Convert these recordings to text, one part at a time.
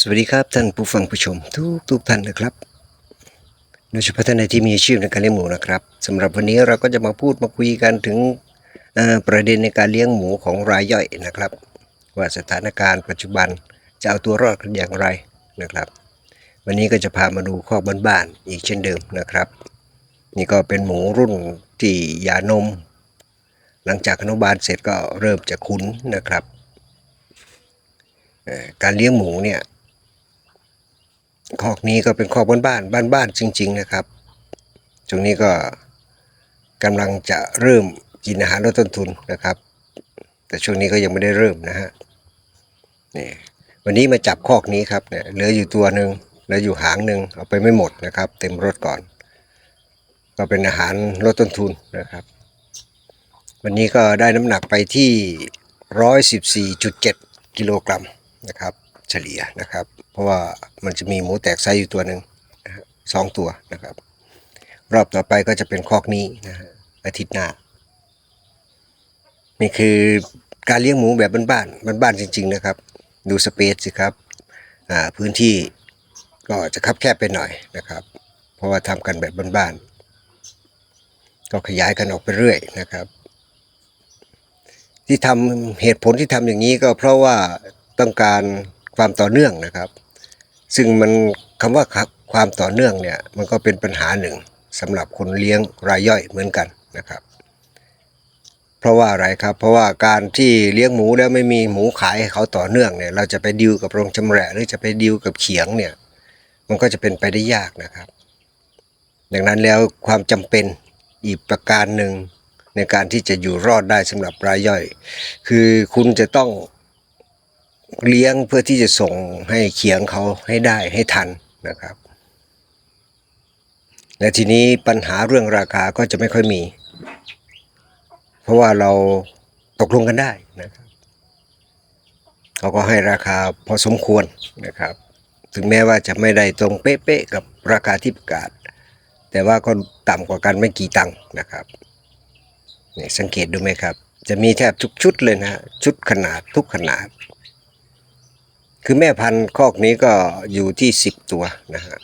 สวัสดีครับท่านผู้ฟังผู้ชมทุกทุกท่านนะครับ โดยเฉพาะท่านใดที่มีอาชีพในการเลี้ยงหมูนะครับสำหรับวันนี้เราก็จะมาพูดมาคุยกันถึงประเด็นในการเลี้ยงหมูของรายย่อยนะครับ ว่าสถานการณ์ปัจจุบันจะเอาตัวรอดกันอย่างไรนะครับ วันนี้ก็จะพามาดูข้อบ้านๆอีกเช่นเดิมนะครับ นี่ก็เป็นหมูรุ่นที่หยานม หลังจากอนุบาลเสร็จก็เริ่มจะคุ้นนะครับการเลี้ยงหมูเนี่ย คอกนี้ก็เป็นคอกบ้านๆบ้านๆจริง ๆ นะครับช่วงนี้ก็กำลังจะเริ่มกินอาหารลดต้นทุนนะครับ แต่ช่วงนี้ก็ยังไม่ได้เริ่มนะฮะนี่วันนี้มาจับคอกนี้ครับเนี่ยเหลืออยู่ตัวหนึ่งเหลืออยู่หางหนึ่งเอาไปไม่หมดนะครับ เต็มรถก่อน ก็เป็นอาหารลดต้นทุนนะครับ วันนี้ก็ได้น้ำหนักไปที่ 114.7 กิโลกรัมนะครับ เฉลี่ยนะครับ เพราะว่ามันจะมีหมูแตกไซส์อยู่ตัวหนึ่งสองตัวนะครับ รอบต่อไปก็จะเป็นคอกนี้นะฮะอาทิตย์หน้า นี่คือการเลี้ยงหมูแบบบ้านๆบ้านๆจริง ๆ นะครับ ดูสเปซสิครับพื้นที่ก็จะคับแคบไปหน่อยนะครับ เพราะว่าทำกันแบบบ้านๆก็ขยายกันออกไปเรื่อยนะครับ ที่ทำเหตุผลที่ทำอย่างนี้ก็เพราะว่าต้องการ ความต่อเนื่องนะครับ ซึ่งมันคำว่าความต่อเนื่องเนี่ยมันก็เป็นปัญหาหนึ่งสำหรับคนเลี้ยงรายย่อยเหมือนกันนะครับ เพราะว่าอะไรครับ เพราะว่าการที่เลี้ยงหมูแล้วไม่มีหมูขายให้เขาต่อเนื่องเนี่ย เราจะไปดิวกับโรงชำแหละหรือจะไปดิวกับเขียงเนี่ย มันก็จะเป็นไปได้ยากนะครับ ดังนั้นแล้วความจำเป็นอีกประการหนึ่งในการที่จะอยู่รอดได้สำหรับรายย่อย คือคุณจะต้อง เลี้ยงเพื่อที่จะส่งให้เขียงเขาให้ได้ให้ทันนะครับ และทีนี้ปัญหาเรื่องราคาก็จะไม่ค่อยมี เพราะว่าเราตกลงกันได้นะครับเขาก็ให้ราคาพอสมควรนะครับ ถึงแม้ว่าจะไม่ได้ตรงเป๊ะๆกับราคาที่ประกาศ แต่ว่าก็ต่ำกว่ากันไม่กี่ตังค์นะครับนี่สังเกตดูไหมครับ จะมีแทบทุกชุดเลยนะชุดขนาดทุกขนาด คือแม่พันธุ์คอกนี้ก็อยู่ที่สิบตัวนะฮะ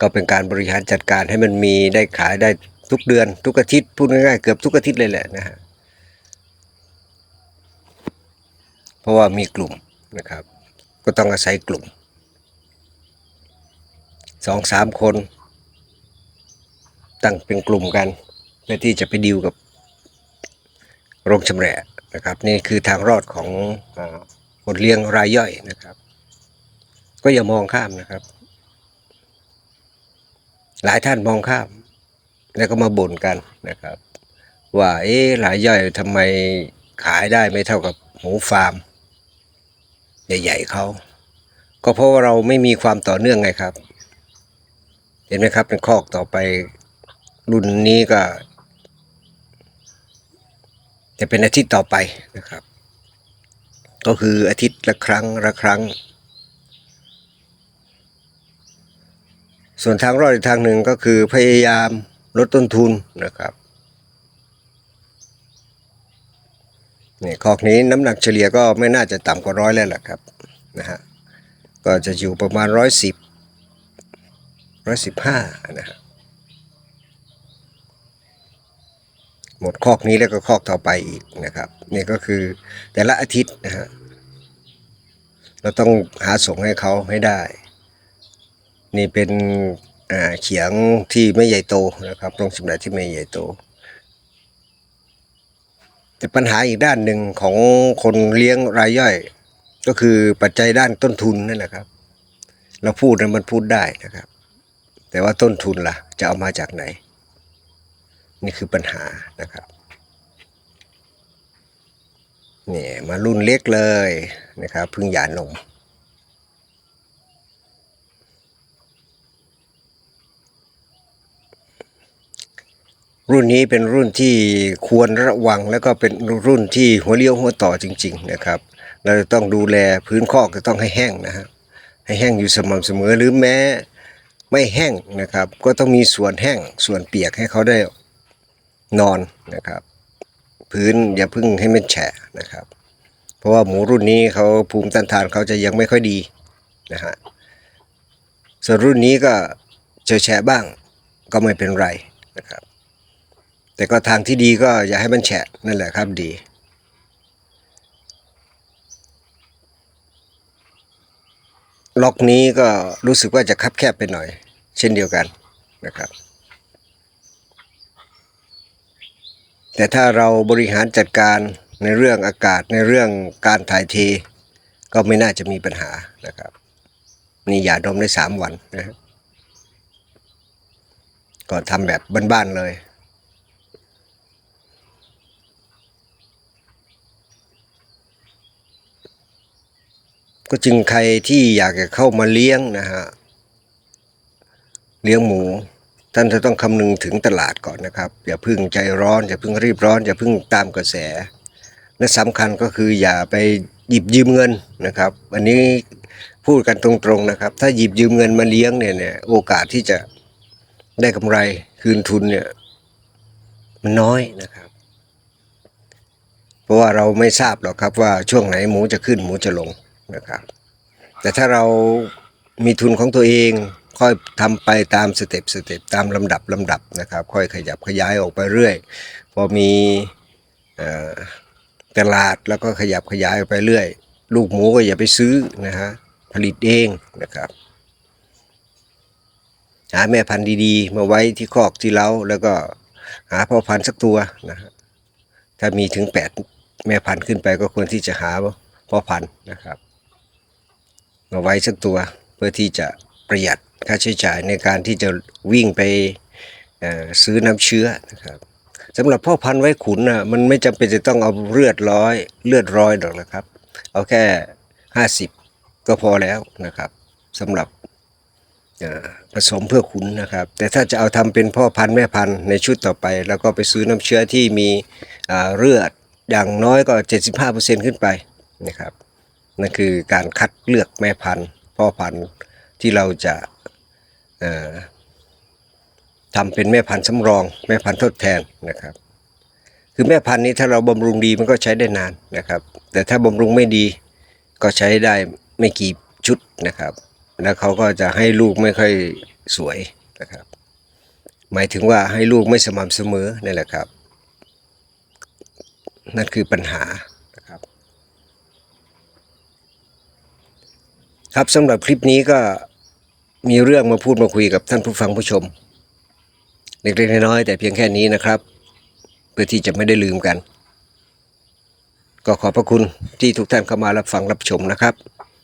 ก็เป็นการบริหารจัดการให้มันมีได้ขายได้ทุกเดือน ทุกอาทิตย์พูดง่ายๆเกือบทุกอาทิตย์เลยแหละนะฮะเพราะว่ามีกลุ่มนะครับ ก็ต้องอาศัยกลุ่มสองสามคน ตั้งเป็นกลุ่มกันเพื่อที่จะไปดิวกับโรงชำแหละนะครับ นี่คือทางรอดของ คนเลี้ยงรายย่อยนะครับ ก็อย่ามองข้ามนะครับ หลายท่านมองข้าม แล้วก็มาบ่นกันนะครับ ว่าเอ๊ะรายย่อยทำไมขายได้ไม่เท่ากับหมูฟาร์ม ใหญ่ๆเขาก็เพราะว่าเราไม่มีความต่อเนื่องไงครับ เห็นไหมครับ เป็นคอกต่อไปรุ่นนี้ก็ จะเป็นอาทิตย์ต่อไปนะครับ ก็คืออาทิตย์ละครั้งละครั้ง ส่วนทางรอดอีกทางหนึ่งก็คือพยายามลดต้นทุนนะครับนี่คอกนี้น้ำหนักเฉลี่ยก็ไม่น่าจะต่ำกว่าร้อยแล้วล่ะครับนะฮะก็จะอยู่ประมาณร้อยสิบร้อยสิบห้านะฮะ หมดคอกนี้แล้วก็คอกต่อไปอีกนะครับนี่ก็คือแต่ละอาทิตย์นะฮะเราต้องหาส่งให้เขาให้ได้ นี่เป็นเขียงที่ไม่ใหญ่โตนะครับโรงจำหน่ายที่ไม่ใหญ่โต แต่ปัญหาอีกด้านหนึ่งของคนเลี้ยงรายย่อย ก็คือปัจจัยด้านต้นทุนนั่นแหละครับ เราพูดนั้นมันพูดได้นะครับ แต่ว่าต้นทุนล่ะ จะเอามาจากไหน นี่คือปัญหานะครับนี่มารุ่นเล็กเลยนะครับพึ่งหย่านมรุ่นนี้เป็นรุ่นที่ควรระวังแล้วก็เป็นรุ่นที่หัวเลี้ยวหัวต่อจริง ๆ นะครับ เราจะต้องดูแลพื้นคอกจะต้องให้แห้งนะฮะให้แห้งอยู่สม่ำเสมอหรือแม้ไม่แห้งนะครับ ก็ต้องมีส่วนแห้งส่วนเปียกให้เขาได้ นอนนะครับ พื้นอย่าเพึ่งให้มันแฉะนะครับ เพราะว่าหมูรุ่นนี้เขาภูมิต้านทานเขาจะยังไม่ค่อยดีนะฮะส่วนรุ่นนี้ก็เจอแฉะบ้างก็ไม่เป็นไรนะครับ แต่ก็ทางที่ดีก็อย่าให้มันแฉะนั่นแหละครับดีล็อกนี้ก็รู้สึกว่าจะคับแคบไปหน่อย เช่นเดียวกันนะครับ แต่ถ้าเราบริหารจัดการในเรื่องอากาศในเรื่องการถ่ายเท ก็ไม่น่าจะมีปัญหานะครับนี่ยาดมได้สามวันนะฮะก็ทำแบบบ้านๆเลยก็จึงใครที่อยากจะเข้ามาเลี้ยงนะฮะ เลี้ยงหมู ท่านจะต้องคำนึงถึงตลาดก่อนนะครับ อย่าพึ่งใจร้อน อย่าพึ่งรีบร้อน อย่าพึ่งตามกระแส และสำคัญก็คืออย่าไปหยิบยืมเงินนะครับ อันนี้พูดกันตรงๆนะครับ ถ้าหยิบยืมเงินมาเลี้ยงเนี่ยเนี่ยโอกาสที่จะได้กำไรคืนทุนเนี่ยมันน้อยนะครับ เพราะว่าเราไม่ทราบหรอกครับว่าช่วงไหนหมูจะขึ้นหมูจะลงนะครับ แต่ถ้าเรามีทุนของตัวเอง ค่อยทำไปตามสเต็ปสเต็ปตามลำดับลำดับนะครับ ค่อยขยับขยายออกไปเรื่อย พอมีตลาดแล้วก็ขยับขยายออกไปเรื่อย ลูกหมูก็อย่าไปซื้อนะฮะผลิตเองนะครับหาแม่พันธุ์ดีๆ มาไว้ที่คอกที่เล้าแล้วก็หาพ่อพันธุ์สักตัวนะฮะถ้ามีถึงแปดแม่พันธุ์ขึ้นไปก็ควรที่จะหาพ่อพันธุ์นะครับ มาไว้สักตัวเพื่อที่จะประหยัด ค่าใช้จ่ายในการที่จะวิ่งไปซื้อน้ำเชื้อนะครับสำหรับพ่อพันธุ์ไว้ขุนนะมันไม่จำเป็นจะต้องเอาเลือดร้อยเลือดร้อยหรอกนะครับ เอาแค่ห้าสิบก็พอแล้วนะครับสำหรับผสมเพื่อขุนนะครับ แต่ถ้าจะเอาทำเป็นพ่อพันธุ์แม่พันธุ์ในชุดต่อไป แล้วก็ไปซื้อน้ำเชื้อที่มีเลือดอย่างน้อยก็ 75%ขึ้นไปนะครับนั่นคือการคัดเลือกแม่พันธุ์ พ่อพันธุ์ที่เราจะ ทำเป็นแม่พันธุ์สำรอง แม่พันธุ์ทดแทนนะครับ คือแม่พันธุ์นี้ถ้าเราบำรุงดีมันก็ใช้ได้นานนะครับ แต่ถ้าบำรุงไม่ดีก็ใช้ได้ไม่กี่ชุดนะครับ แล้วเขาก็จะให้ลูกไม่ค่อยสวยนะครับ หมายถึงว่าให้ลูกไม่สม่ำเสมอนี่แหละครับ นั่นคือปัญหานะครับ ครับสำหรับคลิปนี้ก็ มีเรื่องมาพูดมาคุยกับท่านผู้ฟังผู้ชม เล็กๆน้อยๆแต่เพียงแค่นี้นะครับ เพื่อที่จะไม่ได้ลืมกัน ก็ขอบพระคุณที่ทุกท่านเข้ามารับฟังรับชมนะครับ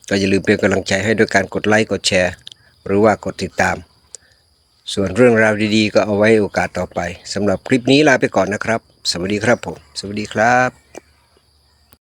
ก็อย่าลืมเป็นกำลังใจให้ด้วยการกดไลค์กดแชร์ หรือว่ากดติดตาม ส่วนเรื่องราวดีๆ ก็เอาไว้โอกาสต่อไปสำหรับคลิปนี้ลาไปก่อนนะครับ สวัสดีครับผม สวัสดีครับ